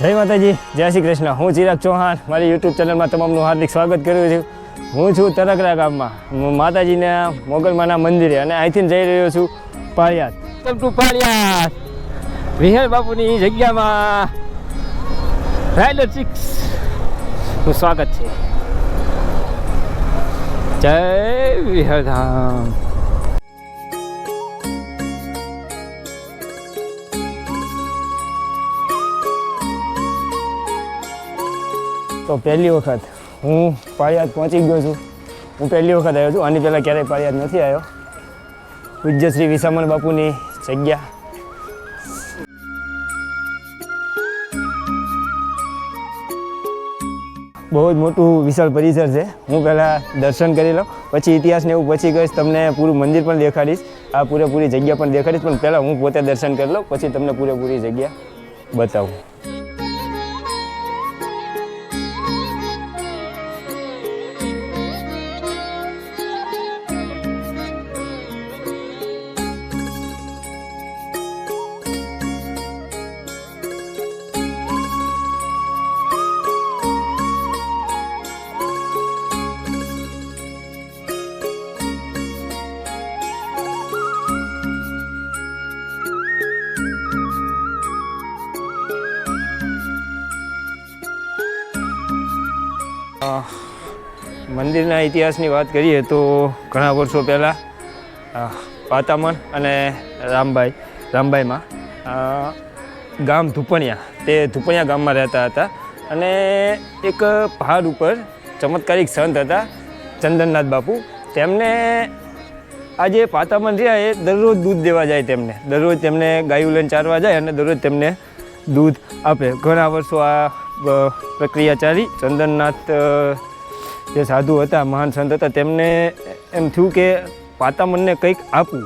જય માતાજી, જય શ્રી કૃષ્ણ. હું ચિરાગ ચૌહાણ, મારી યુટ્યુબ ચેનલમાં તમામનું હાર્દિક સ્વાગત કરું છું. હું છું તરકરા ગામમાં. માતાજીના મોગલમાના મંદિરે અને અહીંથી જઈ રહ્યો છું પાળિયાદ. ટુ પાળિયાદ. વિહર બાપુની જગ્યામાં રાયડર સિક્સનું સ્વાગત છે. જય વિહરધામ. તો પહેલી વખત હું પાળિયાદ પહોંચી ગયો છું. હું પહેલી વખત આવ્યો છું. આની પહેલાં ક્યારેય પાળિયાદ નથી આવ્યો. પૂજ્ય શ્રી વિસામણ બાપુની જગ્યા. બહુ જ મોટું વિશાળ પરિસર છે. હું પહેલાં દર્શન કરી લઉં. પછી ઇતિહાસને એવું પછી કહીશ, તમને પૂરું મંદિર પણ દેખાડીશ. આ પૂરેપૂરી જગ્યા પણ દેખાડીશ. પણ પહેલાં હું પોતે દર્શન કરી લઉં. પછી તમને પૂરેપૂરી જગ્યા બતાવું. મંદિરના ઇતિહાસની વાત કરીએ તો ઘણા વર્ષો પહેલાં પાતામણ અને રામભાઈ રામભાઈમાં ગામ ધુપણિયા, તે ધુપણિયા ગામમાં રહેતા હતા. અને એક પહાડ ઉપર ચમત્કારિક સંત હતા, ચંદનનાથ બાપુ. તેમને આ જે પાતામણ રહ્યા એ દરરોજ દૂધ દેવા જાય તેમને. દરરોજ તેમને ગાયું લઈને ચારવા જાય અને દરરોજ તેમને દૂધ આપે. ઘણા વર્ષો આ પ્રક્રિયા ચાલી ચંદનનાથ જે સાધુ હતા, મહાન સંત હતા, તેમને એમ થયું કે પાતામનને કંઈક આપવું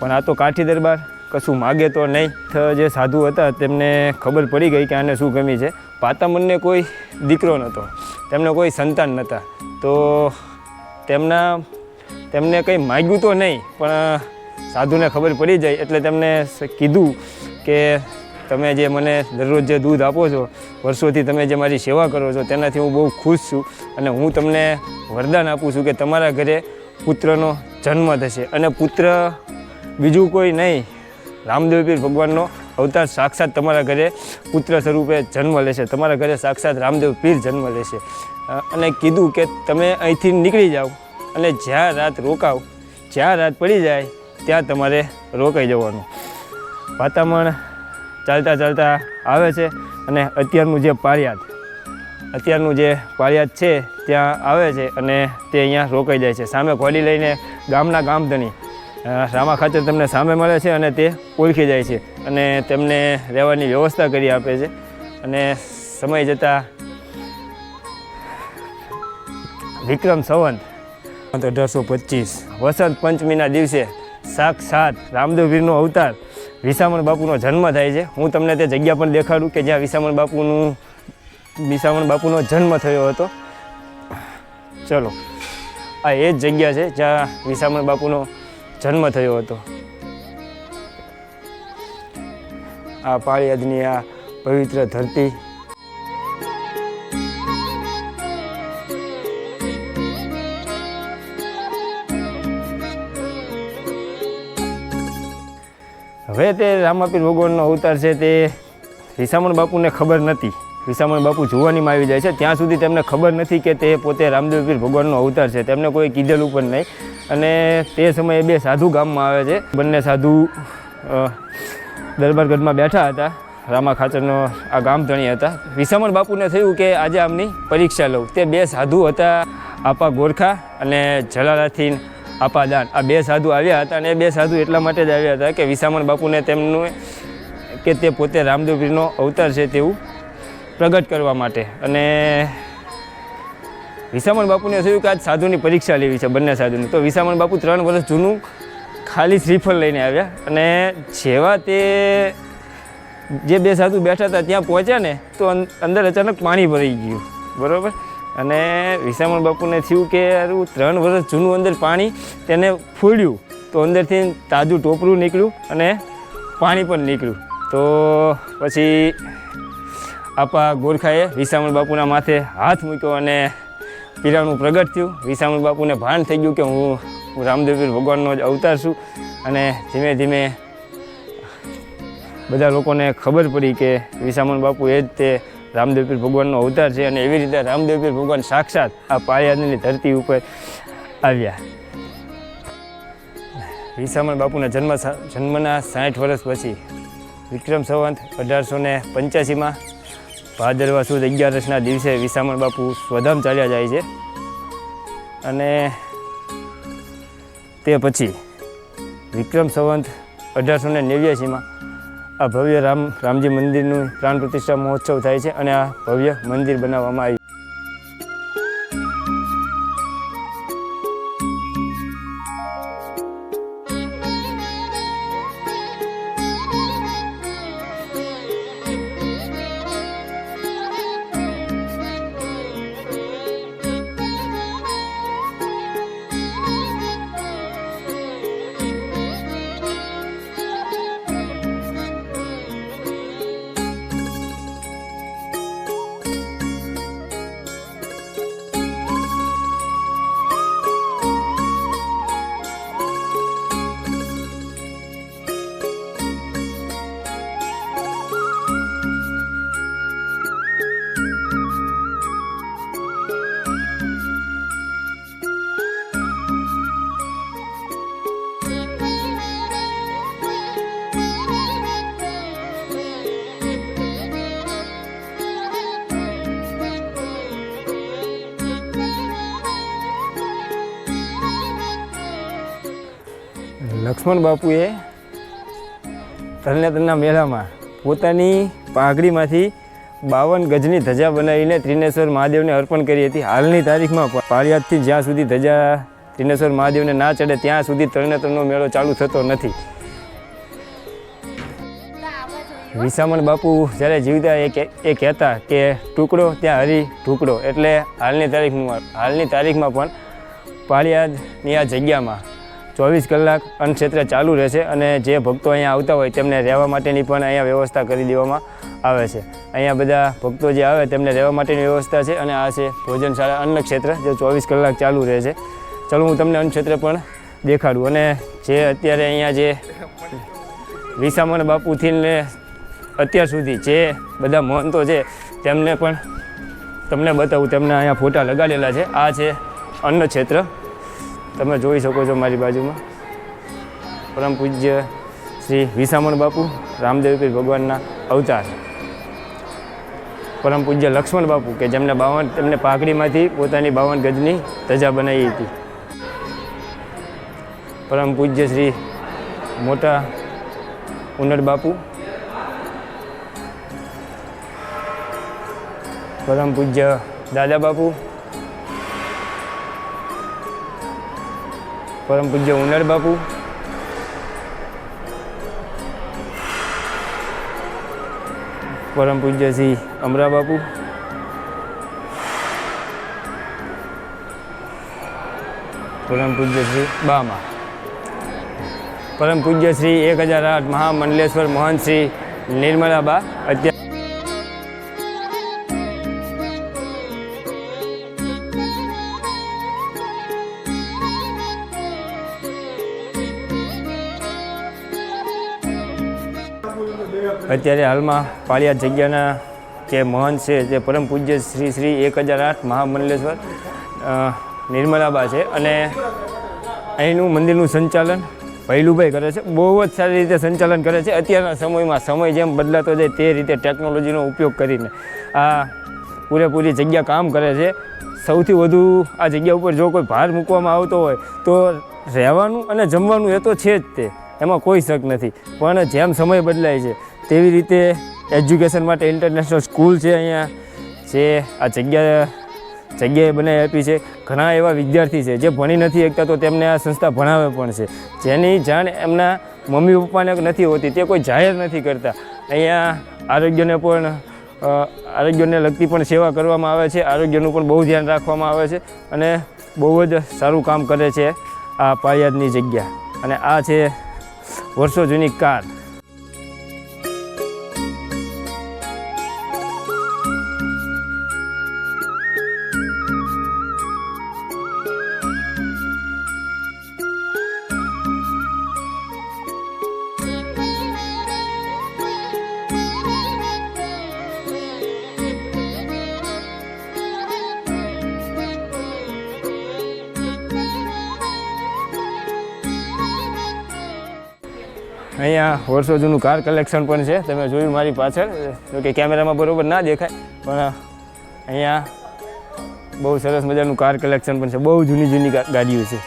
પણ આ તો કાઠી દરબાર, કશું માગે તો નહીં. જે સાધુ હતા, તેમને ખબર પડી ગઈ કે આને શું ગમી છે. પાતામનને કોઈ દીકરો નહોતો, તેમને કોઈ સંતાન નહોતા. તો તેમના, તેમને કંઈ માગ્યું તો નહીં, પણ સાધુને ખબર પડી જાય એટલે તેમને કીધું કે તમે જે મને દરરોજ જે દૂધ આપો છો, વર્ષોથી તમે જે મારી સેવા કરો છો, તેનાથી હું બહુ ખુશ છું અને હું તમને વરદાન આપું છું કે તમારા ઘરે પુત્રનો જન્મ થશે. અને પુત્ર બીજું કોઈ નહીં, રામદેવ પીર ભગવાનનો અવતાર સાક્ષાત તમારા ઘરે પુત્ર સ્વરૂપે જન્મ લેશે. તમારા ઘરે સાક્ષાત રામદેવ પીર જન્મ લેશે. અને કીધું કે તમે અહીંથી નીકળી જાઓ અને જ્યાં રાત રોકાવ, જ્યાં રાત પડી જાય, ત્યાં તમારે રોકાઈ જવાનું. વાતાવરણ ચાલતા ચાલતા આવે છે અને અત્યારનું જે પાળિયાદ, અત્યારનું જે પાળિયાદ છે, ત્યાં આવે છે અને તે અહીંયા રોકાઈ જાય છે. સામે ખોલી લઈને ગામના ગામધણી રામા ખાચર તમને સામે મળે છે અને તે ઓળખી જાય છે અને તેમને રહેવાની વ્યવસ્થા કરી આપે છે. અને સમય જતાં વિક્રમ સંવંત અઢારસો પચીસ, વસંત પંચમીના દિવસે સાક્ષાત રામદેવપીરનો અવતાર વિસામણ બાપુનો જન્મ થાય છે. હું તમને તે જગ્યા પણ દેખાડું કે જ્યાં વિસામણ બાપુનું, વિસામણ બાપુનો જન્મ થયો હતો. ચલો. આ એ જ જગ્યા છે જ્યાં વિસામણ બાપુનો જન્મ થયો હતો. આ પાળિયાદની આ પવિત્ર ધરતી હવે તે રામાપીર ભગવાનનો અવતાર છે તે વિસામણ બાપુને ખબર નથી. વિસામણ બાપુ જોવાનીમાં આવી જાય છે. ત્યાં સુધી તેમને ખબર નથી કે તે પોતે રામદેવપીર ભગવાનનો અવતાર છે. તેમને કોઈ કીધેલું પણ નહીં. અને તે સમયે બે સાધુ ગામમાં આવે છે. બંને સાધુ દરબારગઢમાં બેઠા હતા. રામા ખાચરનો આ ગામ ધણી હતા. વિસામણ બાપુને થયું કે આજે આમની પરીક્ષા લઉં. તે બે સાધુ હતા, આપા ગોરખા અને જલાલાથી આપા દાન. આ બે સાધુ આવ્યા હતા અને એ બે સાધુ એટલા માટે જ આવ્યા હતા કે વિસામણ બાપુને તેમનું કે તે પોતે રામદેવપીરનો અવતાર છે તેવું પ્રગટ કરવા માટે. અને વિસામણ બાપુને થયું કે આજ સાધુની પરીક્ષા લેવી છે બંને સાધુની. તો વિસામણ બાપુ ત્રણ વર્ષ જૂનું ખાલી શ્રીફળ લઈને આવ્યા અને જેવા તે જે બે સાધુ બેઠા હતા ત્યાં પહોંચ્યા ને તો અંદર અચાનક પાણી ભરાઈ ગયું. બરાબર? અને વિસામણ બાપુને થયું કે ત્રણ વર્ષ જૂનું અંદર પાણી તેને ફોડ્યું, તો અંદરથી તાજું ટોપરું નીકળ્યું અને પાણી પણ નીકળ્યું. તો પછી આપા ગોરખાએ વિસામણ બાપુના માથે હાથ મૂક્યો અને પીરાણું પ્રગટ થયું. વિસામણ બાપુને ભાન થઈ ગયું કે હું હું રામદેવપીર ભગવાનનો જ અવતાર છું. અને ધીમે ધીમે બધા લોકોને ખબર પડી કે વિસામણ બાપુ એ જ તે રામદેવપીર ભગવાનનો અવતાર છે અને એવી રીતે રામદેવપીર ભગવાન સાક્ષાત આ પાળિયાદની ધરતી ઉપર આવ્યા. વિસામણ બાપુના જન્મ જન્મના સાઠ વર્ષ પછી વિક્રમ સંવંત અઢારસો ને પંચ્યાસીમાં ભાદરવા સુદ અગિયારસના દિવસે વિસામણ બાપુ સ્વધામ ચાલ્યા જાય છે. અને તે પછી વિક્રમ સંવંત અઢારસો ને નેવ્યાસીમાં આ ભવ્ય રામ, રામજી મંદિરનું પ્રાણ પ્રતિષ્ઠા મહોત્સવ થાય છે અને આ ભવ્ય મંદિર બનાવવામાં આવ્યું લક્ષ્મણ બાપુએ તરણેતરના મેળામાં પોતાની પાઘડીમાંથી બાવન ગજની ધજા બનાવીને ત્રિનેશ્વર મહાદેવને અર્પણ કરી હતી. હાલની તારીખમાં પાળિયાદથી જ્યાં સુધી ધજા ત્રિનેશ્વર મહાદેવને ના ચડે, ત્યાં સુધી તરણેતરનો મેળો ચાલુ થતો નથી. વિસામણ બાપુ જ્યારે જીવતા એ કહેતા કે ટુકડો ત્યાં હરી ટુકડો એટલે હાલની તારીખમાં હાલની તારીખમાં પણ પાળિયાદની આ જગ્યામાં ચોવીસ કલાક અન્નક્ષેત્ર ચાલુ રહેશે અને જે ભક્તો અહીંયા આવતા હોય તેમને રહેવા માટેની પણ અહીંયા વ્યવસ્થા કરી દેવામાં આવે છે. અહીંયા બધા ભક્તો જે આવે તેમને રહેવા માટેની વ્યવસ્થા છે અને આ છે ભોજનશાળા અન્ન ક્ષેત્ર, જે ચોવીસ કલાક ચાલુ રહે છે. ચાલો હું તમને અન્નક્ષેત્ર પણ દેખાડું અને જે અત્યારે અહીંયા જે વિસામણ બાપુથી ને અત્યાર સુધી જે બધા મહંતો છે તેમને પણ તમને બતાવું, તેમને અહીંયા ફોટા લગાડેલા છે. આ છે અન્ન ક્ષેત્ર. તમે જોઈ શકો છો મારી બાજુમાં. પરમ પૂજ્ય શ્રી વિસામણ બાપુ રામદેવપીર ભગવાનના અવતાર. પરમ પૂજ્ય લક્ષ્મણ બાપુ, કે જેમને બાવન, તેમને પાઘડીમાંથી પોતાની બાવન ગજની ધજા બનાવી હતી. પરમ પૂજ્ય શ્રી મોટા ઉનડ બાપુ. પરમ પૂજ્ય દાદા બાપુ. પરમ પૂજ્ય ઉનર બાપુ. પરમ પૂજ્ય શ્રી અમરા બાપુ. પરમ પૂજ્ય શ્રી બામા. પરમ પૂજ્ય શ્રી એક હજાર આઠ મહામંડલેશ્વર મહંત શ્રી નિર્મલાબા. અત્યારે અત્યારે હાલમાં પાળિયા જગ્યાના જે મહંત છે, જે પરમ પૂજ્ય શ્રી શ્રી એક હજાર આઠ મહામંડલેશ્વર નિર્મલાબા છે અને અહીંનું મંદિરનું સંચાલન ભૈલુભાઈ કરે છે. બહુ જ સારી રીતે સંચાલન કરે છે. અત્યારના સમયમાં સમય જેમ બદલાતો જાય તે રીતે ટેકનોલોજીનો ઉપયોગ કરીને આ પૂરેપૂરી જગ્યા કામ કરે છે. સૌથી વધુ આ જગ્યા ઉપર જો કોઈ ભાર મૂકવામાં આવતો હોય તો રહેવાનું અને જમવાનું એ તો છે જ તે. એમાં કોઈ શક નથી. પણ જેમ સમય બદલાય છે તેવી રીતે એજ્યુકેશન માટે ઇન્ટરનેશનલ સ્કૂલ છે અહીંયા, જે આ જગ્યા, જગ્યાએ બનાવી આપી છે. ઘણા એવા વિદ્યાર્થી છે, જે ભણી નથી શકતા તો તેમને આ સંસ્થા ભણાવે પણ છે. જેની જાણ એમના મમ્મી પપ્પાને નથી હોતી, તે કોઈ જાહેર નથી કરતા. અહીંયા આરોગ્યને પણ આરોગ્યને લગતી પણ સેવા કરવામાં આવે છે. આરોગ્યનું પણ બહુ ધ્યાન રાખવામાં આવે છે અને બહુ જ સારું કામ કરે છે આ પાળિયાદની જગ્યા. અને આ છે વર્ષો જૂની કાર. અહીંયા વર્ષો જૂનું કાર કલેક્શન પણ છે. તમે જોયું મારી પાછળ. જો કે કેમેરામાં બરાબર ના દેખાય, પણ અહીંયા બહુ સરસ મજાનું કાર કલેક્શન પણ છે. બહુ જૂની જૂની ગાડીઓ છે.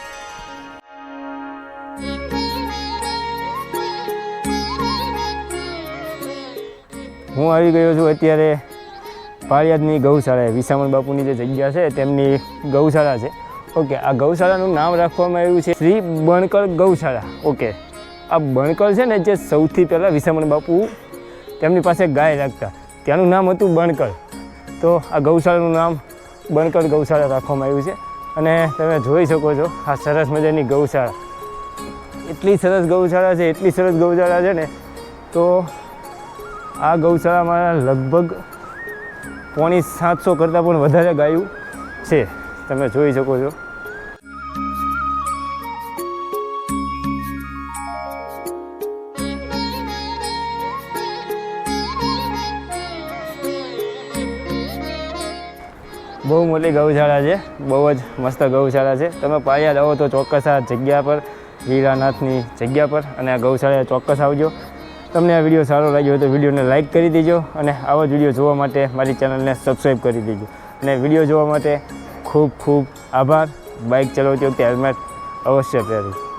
હું આવી ગયો છું અત્યારે પાળિયાદની ગૌશાળાએ. વિસામણ બાપુની જે જગ્યા છે તેમની ગૌશાળા છે. ઓકે, આ ગૌશાળાનું નામ રાખવામાં આવ્યું છે શ્રી બણકર ગૌશાળા. ઓકે. આ બણકર છે ને જે સૌથી પહેલાં વિસામણ બાપુ તેમની પાસે ગાય રાખતા. ત્યાંનું નામ હતું બણકર તો આ ગૌશાળાનું નામ બણકર ગૌશાળા રાખવામાં આવ્યું છે. અને તમે જોઈ શકો છો, આ સરસ મજાની ગૌશાળા. એટલી સરસ ગૌશાળા છે, એટલી સરસ ગૌશાળા છે ને, તો આ ગૌશાળામાં લગભગ પોણી સાતસો કરતાં પણ વધારે ગાયું છે. તમે જોઈ શકો છો. બહુ મોટી ગૌશાળા છે. બહુ જ મસ્ત ગૌશાળા છે. તમે પાયા જાઓ તો ચોક્કસ આ જગ્યા પર લીલાનાથની જગ્યા પર અને આ ગૌશાળા ચોક્કસ આવજો. તમને આ વીડિયો સારો લાગ્યો હોય તો વિડીયોને લાઇક કરી દેજો અને આવો જ વીડિયો જોવા માટે મારી ચેનલને સબસ્ક્રાઈબ કરી દેજો. અને વીડિયો જોવા માટે ખૂબ ખૂબ આભાર. બાઇક ચલાવતી વખતે હેલ્મેટ અવશ્ય પહેરવું